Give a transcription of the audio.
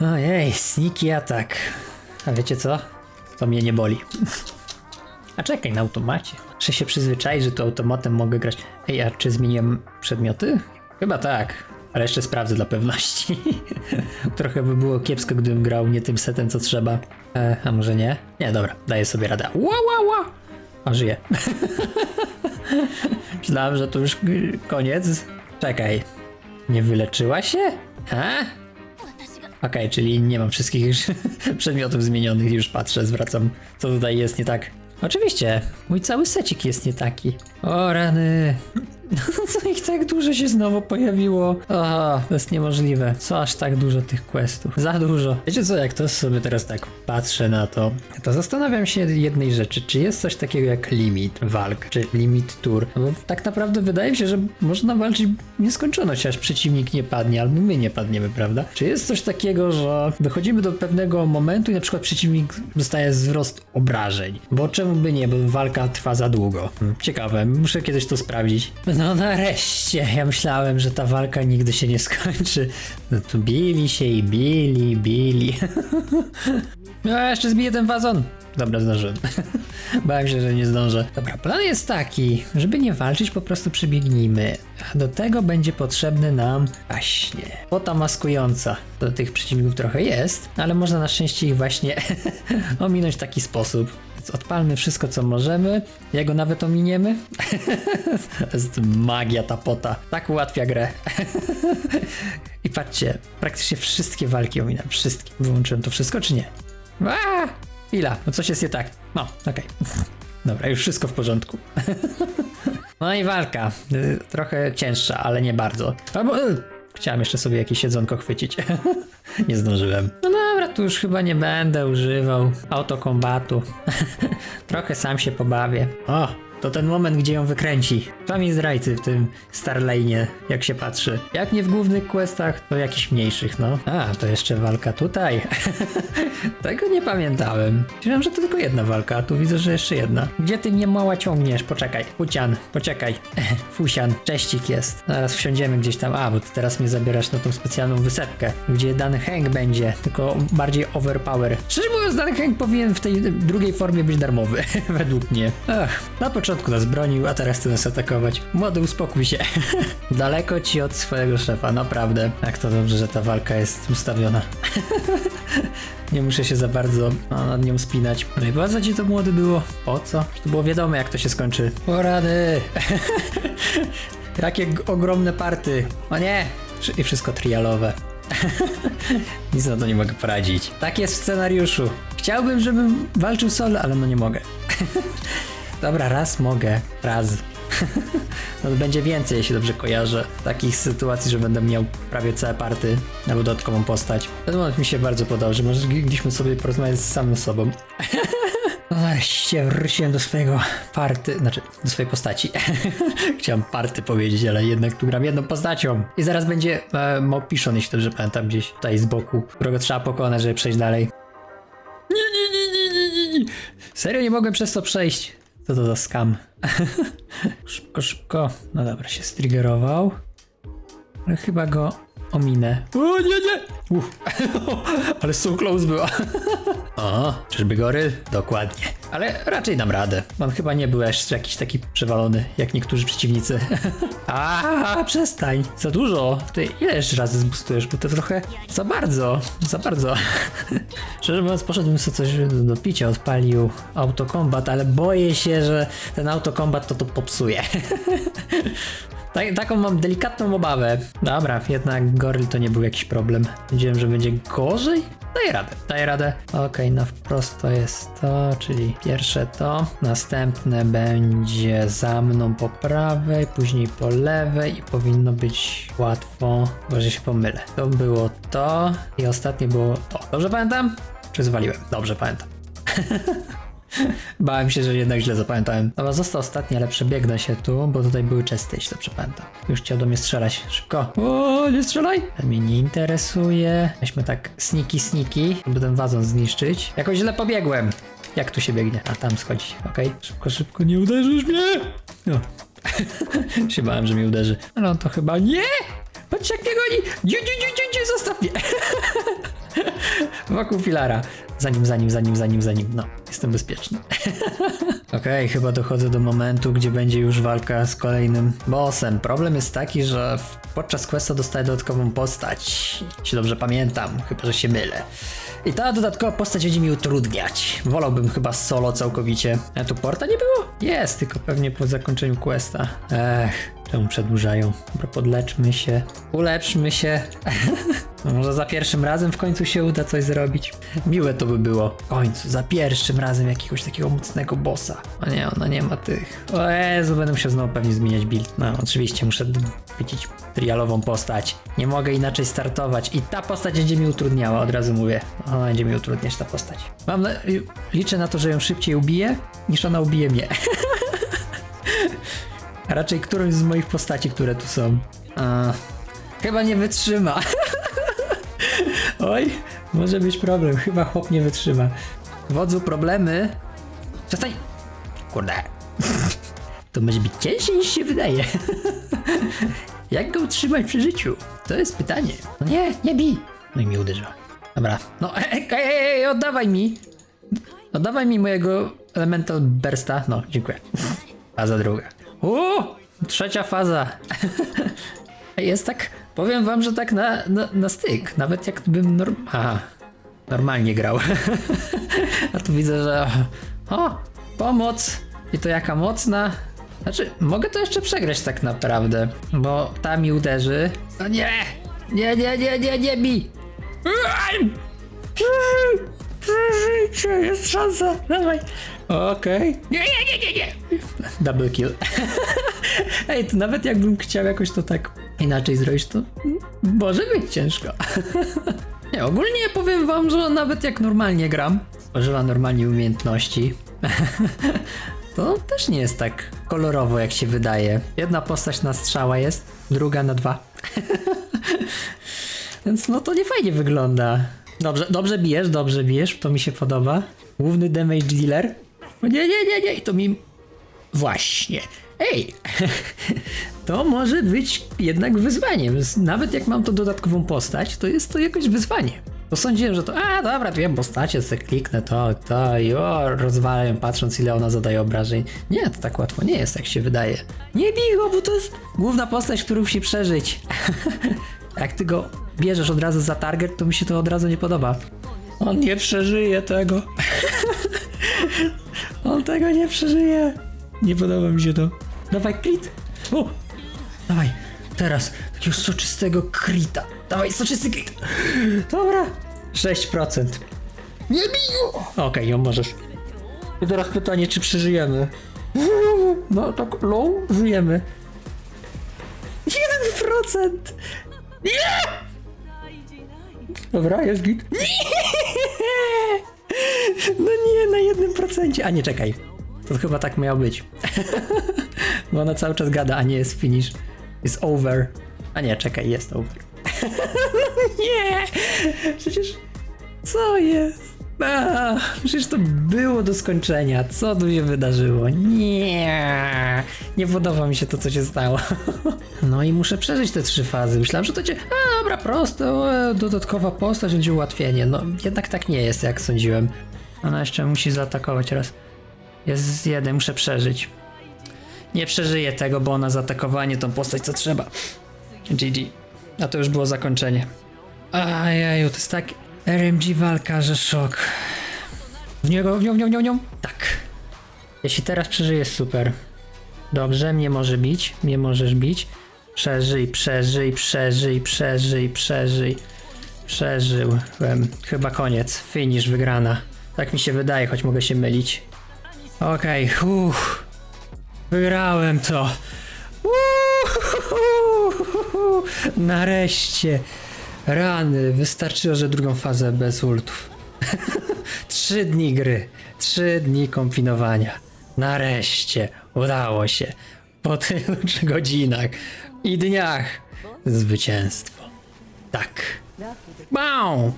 Ojej, sneaky atak. A wiecie co? To mnie nie boli. A czekaj, na automacie. Czy się przyzwyczaić, że to automatem mogę grać? Ej, a czy zmieniłem przedmioty? Chyba tak, ale jeszcze sprawdzę dla pewności. Trochę by było kiepsko, gdybym grał nie tym setem, co trzeba. E, a może nie? Nie, dobra, daję sobie radę. Ła, ła, ła! A żyję. Myślałem, że to już koniec. Czekaj, nie wyleczyła się? Ha? Okej, czyli nie mam wszystkich już przedmiotów zmienionych, już patrzę, zwracam, co tutaj jest nie tak. Oczywiście, mój cały secik jest nie taki. O rany. Co ich tak dużo się znowu pojawiło? O, to jest niemożliwe. Co aż tak dużo tych questów? Za dużo. Wiecie co, jak to sobie teraz tak patrzę na to, to zastanawiam się jednej rzeczy. Czy jest coś takiego jak limit walk, czy limit tour? No Bo tak naprawdę wydaje mi się, że można walczyć nieskończoność, aż przeciwnik nie padnie, albo my nie padniemy, prawda? Czy jest coś takiego, że dochodzimy do pewnego momentu i na przykład przeciwnik dostaje wzrost obrażeń? Bo czemu by nie, bo walka trwa za długo. Hmm, Ciekawe, muszę kiedyś to sprawdzić. No nareszcie, ja myślałem, że ta walka nigdy się nie skończy. No tu bili się i bili, bili. No jeszcze zbiję ten wazon. Dobra, zdążyłem. Bałem się, że nie zdążę. Dobra, plan jest taki, żeby nie walczyć, po prostu przebiegnijmy. A do tego będzie potrzebny nam właśnie pota maskująca. Do tych przeciwników trochę jest, ale można na szczęście ich właśnie ominąć w taki sposób. Więc odpalmy wszystko, co możemy. Jak go nawet ominiemy. to jest magia ta pota. Tak ułatwia grę. I patrzcie, praktycznie wszystkie walki ominam. Wszystkie. Wyłączyłem to wszystko, czy nie? A, chwila, no coś jest nie tak. No, okej. Dobra, już wszystko w porządku. no i walka. Y, Trochę cięższa, ale nie bardzo. Albo, y, chciałem jeszcze sobie jakieś siedzonko chwycić. nie zdążyłem. No dobra, tu już chyba nie będę używał autokombatu. Trochę sam się pobawię. O, to ten moment, gdzie ją wykręci. Sami zdrajcy w tym Starlane'ie, jak się patrzy. Jak nie w głównych questach, to jakichś mniejszych, no. A, to jeszcze walka tutaj. Tego nie pamiętałem. Myślałem, że to tylko jedna walka, a tu widzę, że jeszcze jedna. Gdzie ty mnie mała ciągniesz? Poczekaj. Fucian, poczekaj. Fusian, cześcik jest. Zaraz wsiądziemy gdzieś tam. A, bo ty teraz mnie zabierasz na tą specjalną wysepkę, gdzie dany Hank będzie, tylko bardziej overpower. Szczerze mówiąc, dany Hank powinien w tej drugiej formie być darmowy, według mnie. Ach, na początku nas bronił, a teraz chce nas atakować. Młody, uspokój się. Daleko ci od swojego szefa, naprawdę. Jak to dobrze, że ta walka jest ustawiona. Nie muszę się za bardzo no, nad nią spinać. No i bardzo ci to młody było. Po co? To było wiadomo, jak to się skończy. Porady! Jakie ogromne party. O nie! I wszystko trialowe. Nic na to nie mogę poradzić. Tak jest w scenariuszu. Chciałbym, żebym walczył solo, ale no nie mogę. Dobra, raz mogę. Raz. No będzie więcej, jeśli dobrze kojarzę. Takich sytuacji, że będę miał prawie całe party albo dodatkową postać. Ten moment mi się bardzo podobał, że mogliśmy sobie porozmawiać z samym sobą. Nareszcie wróciłem do swojego party, znaczy do swojej postaci. Chciałem party powiedzieć, ale jednak tu gram jedną postacią. I zaraz będzie e, Mopiszon, jeśli dobrze pamiętam, gdzieś tutaj z boku, którego trzeba pokonać, żeby przejść dalej. Nie, nie, nie, nie, nie, nie. Serio nie mogłem przez to przejść. Co to za skam? szybko, szybko. No dobra, się striggerował. Ale chyba go ominę. O nie, nie! Ale so close była. o, czyżby goryl? Dokładnie. Ale raczej dam radę. On chyba nie był jeszcze jakiś taki przewalony, jak niektórzy przeciwnicy. A, przestań. Za dużo. Ty ile jeszcze razy zbustujesz, bo to trochę za bardzo. Za bardzo. Szczerze mówiąc, poszedłbym sobie coś do picia, odpalił autokombat, ale boję się, że ten autokombat to to popsuje. Tak, taką mam delikatną obawę. Dobra, jednak goryl to nie był jakiś problem. Wiedziałem, że będzie gorzej? Daję radę, daję radę. Okej, na wprost to jest to, czyli pierwsze to. Następne będzie za mną po prawej, później po lewej i powinno być łatwo, może się pomylę. To było to i ostatnie było to. Dobrze pamiętam? Czy zwaliłem? Dobrze pamiętam. Bałem się, że jednak źle zapamiętałem. Dobra, został ostatni, ale przebiegnę się tu, bo tutaj były czesty, jeśli dobrze pamiętam. Już chciał do mnie strzelać. Szybko. O, nie strzelaj! Ten mnie nie interesuje. Weźmy tak sniki, sniki, żeby ten wazon zniszczyć. Jakoś źle pobiegłem. Jak tu się biegnie? A tam schodzi. Okej. Szybko, szybko, nie uderzysz mnie! No. się bałem, że mnie uderzy. Ale on to chyba nie! Patrz jak mnie goni! Dziu, dziu, dziu, dziu, dziu, zostaw mnie! Wokół filara. Zanim, zanim, zanim, zanim, zanim. No, jestem bezpieczny. Okej, chyba dochodzę do momentu, gdzie będzie już walka z kolejnym bossem. Problem jest taki, że podczas questa dostaję dodatkową postać. Jeśli dobrze pamiętam, chyba że się mylę. I ta dodatkowa postać będzie mi utrudniać. Wolałbym chyba solo całkowicie. A tu porta nie było? Jest, tylko pewnie po zakończeniu questa. Ech, czemu przedłużają? Dobra, podleczmy się. Ulepszmy się. No Może za pierwszym razem w końcu się uda coś zrobić. Miłe to by było. W końcu, za pierwszym razem jakiegoś takiego mocnego bossa. O nie, ona nie ma tych. O Jezu, będę musiał znowu pewnie zmieniać build. No, oczywiście muszę chwycić trialową postać. Nie mogę inaczej startować. I ta postać będzie mi utrudniała, od razu mówię. Ona będzie mi utrudniać ta postać. Mam na... Liczę na to, że ją szybciej ubiję, niż ona ubije mnie. A raczej którąś z moich postaci, które tu są. A, chyba nie wytrzyma. Oj, może być problem. Chyba chłop nie wytrzyma. Wodzu, problemy. Przestań. Kurde. To może być cięższe niż się wydaje. Jak go utrzymać przy życiu? To jest pytanie. No nie, nie bij. No i mi uderzył. Dobra. No, ej, ej, ej, ej, oddawaj mi. Oddawaj mi mojego elemental bursta. No, dziękuję. Faza druga. O! Trzecia faza. Jest tak, powiem wam, że tak na, na, na styk. Nawet jakbym norm... Aha, normalnie grał. A tu widzę, że... O! Pomoc! I to jaka mocna. Znaczy, mogę to jeszcze przegrać tak naprawdę, bo ta mi uderzy. No nie! Nie, nie, nie, nie, nie mi! Przeżyjcie, jest szansa, dawaj. Okej. Nie, nie, nie, nie, nie. Double kill. Ej, to nawet jakbym chciał jakoś to tak inaczej zrobić, to może być ciężko. nie, ogólnie powiem wam, że nawet jak normalnie gram, używam normalnie umiejętności, to też nie jest tak kolorowo jak się wydaje. Jedna postać na strzała jest, druga na dwa. Więc no to nie fajnie wygląda. Dobrze, dobrze bijesz, dobrze bijesz, to mi się podoba. Główny damage dealer. Nie, nie, nie, nie, to mi... Właśnie. Ej, to może być jednak wyzwaniem. Nawet jak mam to dodatkową postać, to jest to jakoś wyzwanie. Bo sądziłem, że to, a dobra, wiem postacie, sobie kliknę to, to i o, rozwalę patrząc ile ona zadaje obrażeń. Nie, to tak łatwo nie jest, jak się wydaje. Nie bij bo to jest główna postać, którą musi przeżyć. jak ty go bierzesz od razu za target, to mi się to od razu nie podoba. On nie przeżyje tego. On tego nie przeżyje. Nie podoba mi się to. Dawaj crit. O! Dawaj, teraz takiego soczystego krita. Dawaj, soczysty crit. Dobra. 6%. Nie go! Okej, ją możesz. I teraz pytanie, czy przeżyjemy? No tak low, żyjemy. 1%! Nie! Dobra, jest git. Nie! No A nie, czekaj. To chyba tak miało być. Bo ona cały czas gada, a nie jest finish. Jest over. A nie, czekaj, jest over. nie! Przecież... Co jest? A, przecież to było do skończenia. Co tu się wydarzyło? Nie! Nie podoba mi się to, co się stało. No i muszę przeżyć te trzy fazy. Myślałem, że to cię. A dobra, prosto, e, dodatkowa postać będzie ułatwienie. No jednak tak nie jest, jak sądziłem. Ona jeszcze musi zaatakować raz. Jest jeden, muszę przeżyć. Nie przeżyję tego, bo ona zaatakowanie tą postać co trzeba. GG. A to już było zakończenie. Ajeju, to jest tak RMG walka, że szok. W niego, w nią, w nią, w nią, w nią. Tak. Jeśli teraz przeżyję, super. Dobrze, mnie może bić, mnie możesz bić. Przeżyj, przeżyj, przeżyj, przeżyj, przeżyj. Przeżyłem. Chyba koniec. Finish, wygrana. Tak mi się wydaje, choć mogę się mylić. Okej, okay, Wygrałem to. Nareszcie. Rany. Wystarczyło, że drugą fazę bez ultów. Trzy dni gry. Trzy dni kombinowania. Nareszcie. Udało się. Po tylu godzinach i dniach. Zwycięstwo. Tak. Bam!